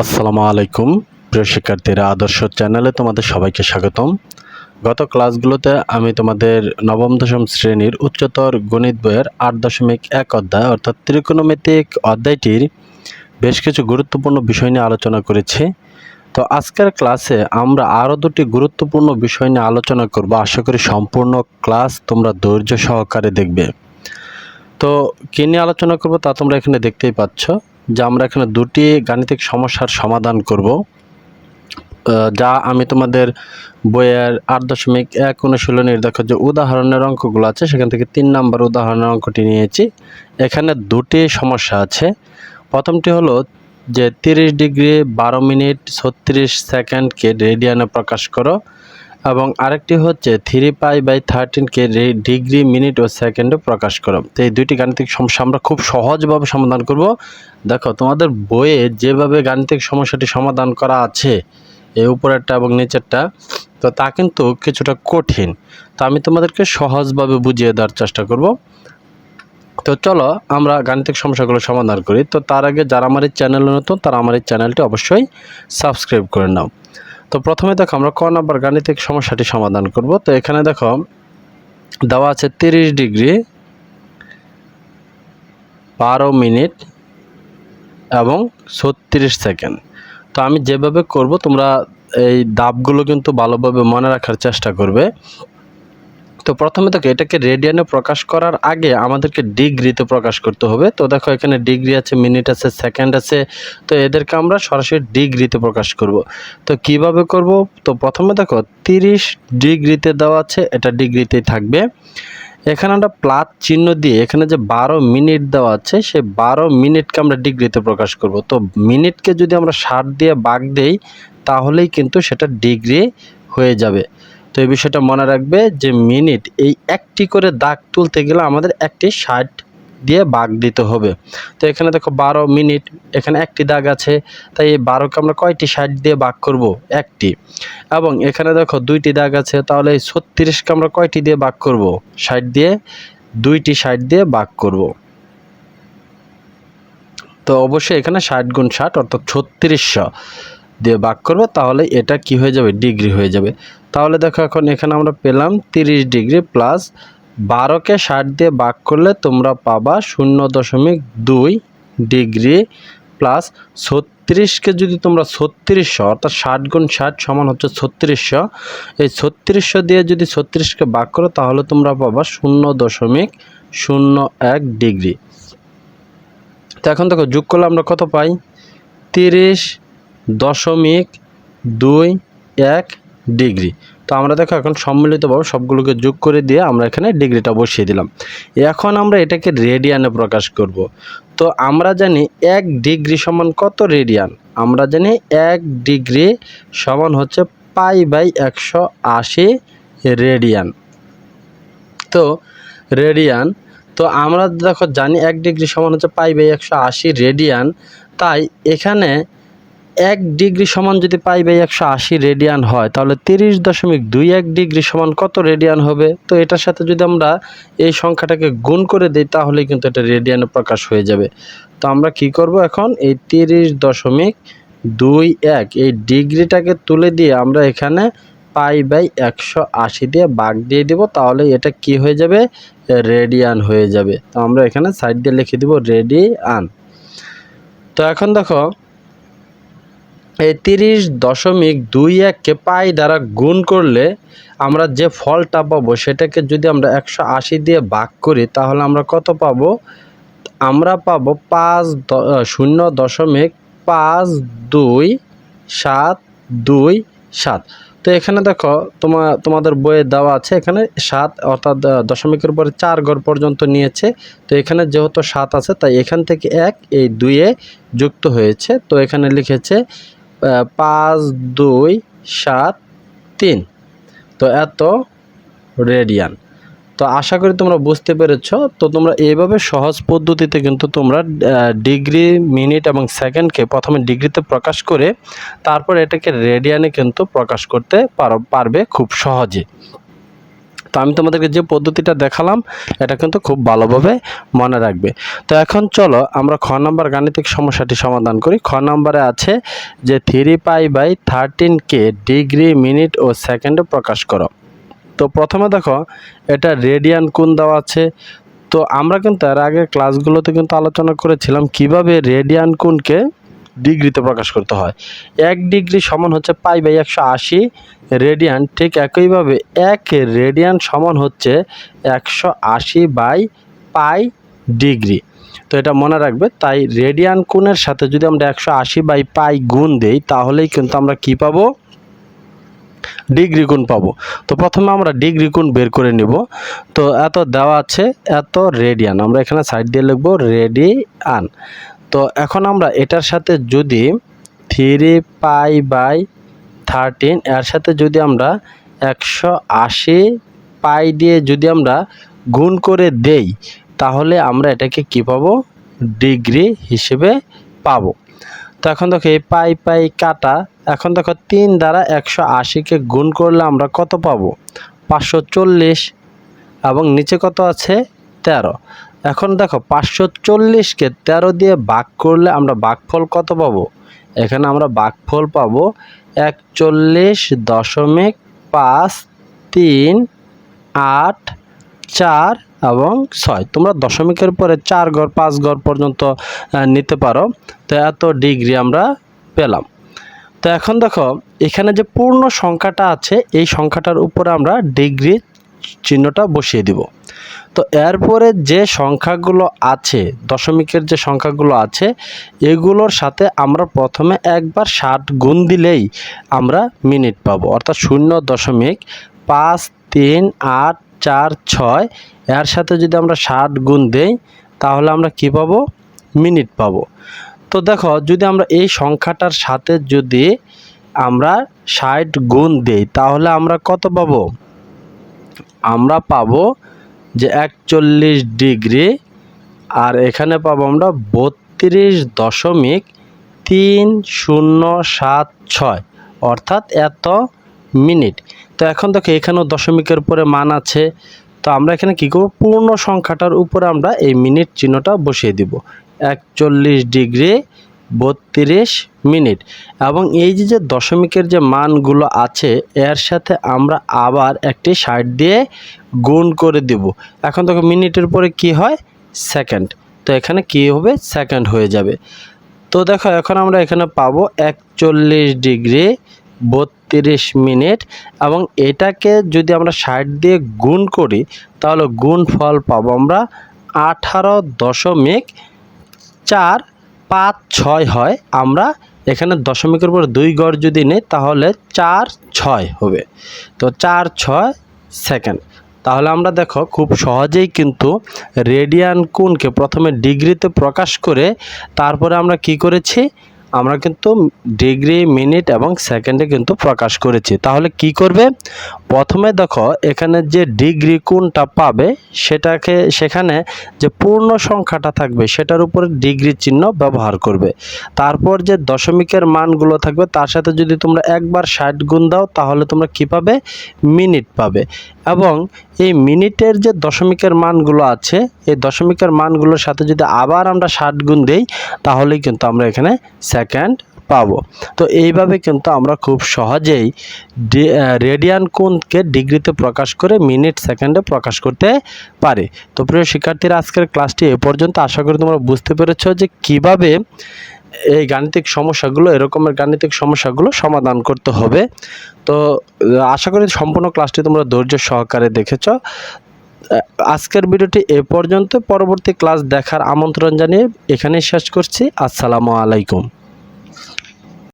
আসসালামু আলাইকুম। প্রিয় শিক্ষার্থীরা, আদর্শ চ্যানেলে তোমাদের সবাইকে স্বাগতম। গত ক্লাসগুলোতে আমি তোমাদের নবম, দশম শ্রেণির উচ্চতর গণিত বইয়ের আট দশমিক এক অধ্যায়, অর্থাৎ ত্রিকোণমিতিক অধ্যায়টির বেশ কিছু গুরুত্বপূর্ণ বিষয় নিয়ে আলোচনা করেছি। তো আজকের ক্লাসে আমরা আরও দুটি গুরুত্বপূর্ণ বিষয় নিয়ে আলোচনা করব। আশা করি সম্পূর্ণ ক্লাস তোমরা ধৈর্য সহকারে দেখবে। তো কী নিয়ে আলোচনা করব তা তোমরা এখানে দেখতেই পাচ্ছ। যে আমরা এখানে দুটি গাণিতিক সমস্যার সমাধান করব। যা আমি তোমাদের বইয়ের আট দশমিক এক অনুশীলনের দেখো যে উদাহরণের অঙ্কগুলো আছে, সেখান থেকে তিন নাম্বার উদাহরণের অঙ্কটি নিয়েছি। এখানে দুটি সমস্যা আছে। প্রথমটি হলো যে তিরিশ ডিগ্রি বারো মিনিট ছত্রিশ সেকেন্ডকে রেডিয়ানে প্রকাশ করো। এবং আরেকটি হচ্ছে থ্রি পাই বাই থার্টিন থার্টিনকে ডিগ্রি মিনিট ও সেকেন্ডে প্রকাশ করো। তো এই দুইটি গাণিতিক সমস্যা আমরা খুব সহজভাবে সমাধান করব। দেখো, তোমাদের বইয়ে যেভাবে গাণিতিক সমস্যাটি সমাধান করা আছে, এই উপরেরটা এবং নিচেরটা, তো তা কিন্তু কিছুটা কঠিন। তো আমি তোমাদেরকে সহজভাবে বুঝিয়ে দেওয়ার চেষ্টা করব। তো চলো আমরা গাণিতিক সমস্যাগুলো সমাধান করি। তো তার আগে যারা আমার এই চ্যানেলে নতুন, তারা আমার এই চ্যানেলটি অবশ্যই সাবস্ক্রাইব করে নাও। তো প্রথমে দেখো আমরা ক নাম্বার গাণিতিক সমস্যাটি সমাধান করব। তো এখানে দেখো দেওয়া আছে তিরিশ ডিগ্রি বারো মিনিট এবং ছত্রিশ সেকেন্ড। তো আমি যেভাবে করব তোমরা এই দাবগুলো কিন্তু ভালোভাবে মনে রাখার চেষ্টা করবে। তো প্রথমে দেখো, এটাকে রেডিয়ানে প্রকাশ করার আগে আমাদেরকে ডিগ্রিতে প্রকাশ করতে হবে। তো দেখো, এখানে ডিগ্রি আছে, মিনিট আছে, সেকেন্ড আছে। তো এদেরকে আমরা সরাসরি ডিগ্রিতে প্রকাশ করব। তো কীভাবে করব? তো প্রথমে দেখো, তিরিশ ডিগ্রিতে দেওয়া আছে, এটা ডিগ্রিতেই থাকবে। এখানে আমরা প্লাস চিহ্ন দিয়ে, এখানে যে বারো মিনিট দেওয়া আছে সেই বারো মিনিটকে আমরা ডিগ্রিতে প্রকাশ করব। তো মিনিটকে যদি আমরা ষাট দিয়ে বাগ দেই, তাহলেই কিন্তু সেটা ডিগ্রি হয়ে যাবে। তো এই বিষয়টা মনে রাখবে যে মিনিট এই একটি করে দাগ তুলতে গেলে আমাদের একটি ষাট দিয়ে বাগ দিতে হবে। তো এখানে দেখো বারো মিনিট, এখানে একটি দাগ আছে, তাই এই বারোকে আমরা কয়টি ষাট দিয়ে বাগ করব? একটি। এবং এখানে দেখো দুইটি দাগ আছে, তাহলে এই ছত্রিশকে আমরা কয়টি দিয়ে বাগ করব? ষাট দিয়ে, দুইটি ষাট দিয়ে বাগ করব। তো অবশ্যই এখানে ষাট গুণ ষাট, অর্থাৎ ছত্রিশশো। দিয়ে বাক করব, তাহলে এটা কি হয়ে যাবে? ডিগ্রি হয়ে যাবে। তাহলে দেখো এখন এখানে আমরা পেলাম তিরিশ ডিগ্রি প্লাস বারোকে ষাট দিয়ে বাক করলে তোমরা পাবা শূন্য দশমিক দুই ডিগ্রি প্লাস ছত্রিশকে যদি তোমরা ছত্রিশশো, অর্থাৎ ষাট গুণ ষাট সমান হচ্ছে ছত্রিশশো, এই ছত্রিশশো দিয়ে যদি ছত্রিশকে বাক করো, তাহলে তোমরা পাবা শূন্য দশমিক শূন্য এক ডিগ্রি। তো এখন দেখো যোগ করলে আমরা কত পাই? তিরিশ দশমিক দুই এক ডিগ্রি। তো আমরা দেখো এখন সম্মিলিতভাবে সবগুলোকে যোগ করে দিয়ে আমরা এখানে ডিগ্রিটা বসিয়ে দিলাম। এখন আমরা এটাকে রেডিয়ানে প্রকাশ করব। তো আমরা জানি এক ডিগ্রি সমান কত রেডিয়ান? আমরা জানি এক ডিগ্রি সমান হচ্ছে পাই বাই একশো আশি রেডিয়ান। তো রেডিয়ান, তো আমরা দেখো জানি এক ডিগ্রি সমান হচ্ছে পাই বাই একশো আশি রেডিয়ান। তাই এখানে এক ডিগ্রি সমান যদি পাই বাই একশো আশি রেডিয়ান হয়, তাহলে তিরিশ দশমিক দুই এক ডিগ্রি সমান কত রেডিয়ান হবে? তো এটার সাথে যদি আমরা এই সংখ্যাটাকে গুণ করে দিই, তাহলে কিন্তু এটা রেডিয়ানে প্রকাশ হয়ে যাবে। তো আমরা কি করব এখন? এই তিরিশ দশমিক দুই এক, এই ডিগ্রিটাকে তুলে দিয়ে আমরা এখানে পাই বাই একশো আশি দিয়ে বাঘ দিয়ে দিব, তাহলে এটা কি হয়ে যাবে? রেডিয়ান হয়ে যাবে। তো আমরা এখানে সাইড দিয়ে লিখে দিব রেডিয়ান। তো এখন দেখো তিরিশ দশমিক দুই এককে পাই দ্বারা গুণ করলে আমরা যে ফলটা পাবো সেটাকে যদি আমরা একশো আশি দিয়ে ভাগ করি, তাহলে আমরা কত পাবো? আমরা পাবো পাঁচ শূন্য দশমিক পাঁচ দুই সাত দুই সাত। তো এখানে দেখো তোমার তোমাদের বইয়ে দেওয়া আছে, এখানে সাত অর্থাৎ দশমিকের উপরে চার ঘর পর্যন্ত নিয়েছে। তো এখানে যেহেতু সাত আছে, তাই এখান থেকে এক এই দুইয়ে যুক্ত হয়েছে। তো এখানে লিখেছে পাঁচ, দুই, সাত, তিন। তো এত রেডিয়ান তো আশা করি তোমরা বুঝতে পেরেছ। তো তোমরা এইভাবে সহজ পদ্ধতিতে কিন্তু তোমরা ডিগ্রি মিনিট এবং সেকেন্ডকে প্রথমে ডিগ্রিতে প্রকাশ করে তারপর এটাকে রেডিয়ানে কিন্তু প্রকাশ করতে পারো, পারবে খুব সহজে। তো আমি তোমাদেরকে যে পদ্ধতিটা দেখালাম, এটা কিন্তু খুব ভালোভাবে মনে রাখবে। তো এখন চলো আমরা খ নম্বর গাণিতিক সমস্যাটি সমাধান করি। খ নম্বরে আছে যে থ্রি পাই বাই থার্টিন কে ডিগ্রি মিনিট ও সেকেন্ডে প্রকাশ করো। তো প্রথমে দেখো, এটা রেডিয়ান কোন দেওয়া আছে। তো আমরা কিন্তু এর আগের ক্লাসগুলোতে কিন্তু আলোচনা করেছিলাম কীভাবে রেডিয়ান কোণকে ডিগ্রিতে প্রকাশ করতে হয়। এক ডিগ্রি সমান হচ্ছে পাই বাই একশো আশি রেডিয়ান। ঠিক একইভাবে এক রেডিয়ান সমান হচ্ছে একশো আশি বাই পাই ডিগ্রি। তো এটা মনে রাখবে, তাই রেডিয়ান কোণের সাথে যদি আমরা একশো আশি বাই পাই গুণ দেই, তাহলেই কিন্তু আমরা কি পাবো? ডিগ্রি কোণ পাবো। তো প্রথমে আমরা ডিগ্রি কোণ বের করে নিব। তো এত দেওয়া আছে, এত রেডিয়ান। আমরা এখানে সাইড দিয়ে লিখব রেডিয়ান। তো এখন আমরা এটার সাথে যদি থ্রি পাই বাই থার্টিন এর সাথে যদি আমরা একশো আশি পাই দিয়ে যদি আমরা গুণ করে দেই, তাহলে আমরা এটাকে কি পাবো? ডিগ্রি হিসেবে পাবো। তো এখন দেখো এই পাই পাই কাটা, এখন দেখো তিন দ্বারা একশো আশিকে গুণ করলে আমরা কত পাবো? পাঁচশো চল্লিশ। এবং নিচে কত আছে? তেরো। এখন দেখো, পাঁচশো চল্লিশকে তেরো দিয়ে ভাগ করলে আমরা ভাগফল কত পাবো? এখানে আমরা ভাগফল পাবো একচল্লিশ দশমিক পাঁচ তিন আট চার এবং ছয়। তোমরা দশমিকের পরে চার ঘর, পাঁচ ঘর পর্যন্ত নিতে পারো। তো এত ডিগ্রি আমরা পেলাম। তো এখন দেখো, এখানে যে পূর্ণ সংখ্যাটা আছে, এই সংখ্যাটার উপরে আমরা ডিগ্রি চিহ্নটা বসিয়ে দিব। তো এরপরে যে সংখ্যাগুলো আছে, দশমিকের যে সংখ্যাগুলো আছে, এগুলোর সাথে আমরা প্রথমে একবার ষাট গুণ দিলেই আমরা মিনিট পাবো। অর্থাৎ শূন্য দশমিক পাঁচ, তিন, আট, চার, ছয়, এর সাথে যদি আমরা ষাট গুণ দেই, তাহলে আমরা কি পাবো? মিনিট পাবো। তো দেখো, যদি আমরা এই সংখ্যাটার সাথে যদি আমরা ষাট গুণ দেই, তাহলে আমরা কত পাবো? আমরা পাবো যে একচল্লিশ ডিগ্রি আর এখানে পাবো আমরা বত্রিশ দশমিক তিন শূন্য সাত ছয়, অর্থাৎ এত মিনিট। তো এখন দেখো, এখানেও দশমিকের উপরে মান আছে। তো আমরা এখানে কী করব? পূর্ণ সংখ্যাটার উপরে আমরা এই মিনিট চিহ্নটা বসিয়ে দিব। একচল্লিশ ডিগ্রি বত্রিশ মিনিট। এবং এই যে যে দশমিকের যে মানগুলো আছে, এর সাথে আমরা আবার একটি ষাট দিয়ে গুণ করে দেব। এখন দেখো, মিনিটের পরে কি হয়? সেকেন্ড। তো এখানে কি হবে? সেকেন্ড হয়ে যাবে। তো দেখো, এখন আমরা এখানে পাবো একচল্লিশ ডিগ্রি বত্রিশ মিনিট। এবং এটাকে যদি আমরা ষাট দিয়ে গুণ করি, তাহলে গুণ ফল পাবো আমরা আঠারো দশমিক চার পাঁচ, ছয় হয়, আমরা এখানে দশমিকের উপর দুই গড় যদি নেই, তাহলে চার, ছয় হবে। তো চার, ছয় সেকেন্ড। তাহলে আমরা দেখো, খুব সহজেই কিন্তু রেডিয়ান কোণকে প্রথমে ডিগ্রিতে প্রকাশ করে তারপরে আমরা কি করেছি? আমরা কিন্তু ডিগ্রি মিনিট এবং সেকেন্ডে কিন্তু প্রকাশ করেছি। তাহলে কি করবে? প্রথমে দেখো, এখানে যে ডিগ্রি কোনটা পাবে, সেটাকে, সেখানে যে পূর্ণ সংখ্যাটা থাকবে, সেটার উপরে ডিগ্রি চিহ্ন ব্যবহার করবে। তারপর যে দশমিকের মানগুলো থাকবে, তার সাথে যদি তোমরা একবার ষাট গুণ দাও, তাহলে তোমরা কি পাবে? মিনিট পাবে। এবং এই মিনিটের যে দশমিকের মানগুলো আছে, এই দশমিকের মানগুলোর সাথে যদি আবার আমরা ষাট গুণ দেই, তাহলেই কিন্তু আমরা এখানে সেকেন্ড পাবো। তো এইভাবে কিন্তু আমরা খুব সহজেই রেডিয়ান কোণকে ডিগ্রিতে প্রকাশ করে মিনিট সেকেন্ডে প্রকাশ করতে পারি। তো প্রিয় শিক্ষার্থীরা, আজকের ক্লাসটি এ পর্যন্ত। আশা করি তোমরা বুঝতে পেরেছ যে কীভাবে এই গাণিতিক সমস্যাগুলো, এরকমের গাণিতিক সমস্যাগুলো সমাধান করতে হবে। তো, আশা করি সম্পূর্ণ ক্লাসটি তোমরা ধৈর্য সহকারে দেখেছ। আজকের ভিডিওটি এ পর্যন্ত। পরবর্তী ক্লাস দেখার আমন্ত্রণ জানিয়ে এখানেই শেষ করছি। আসসালামু আলাইকুম।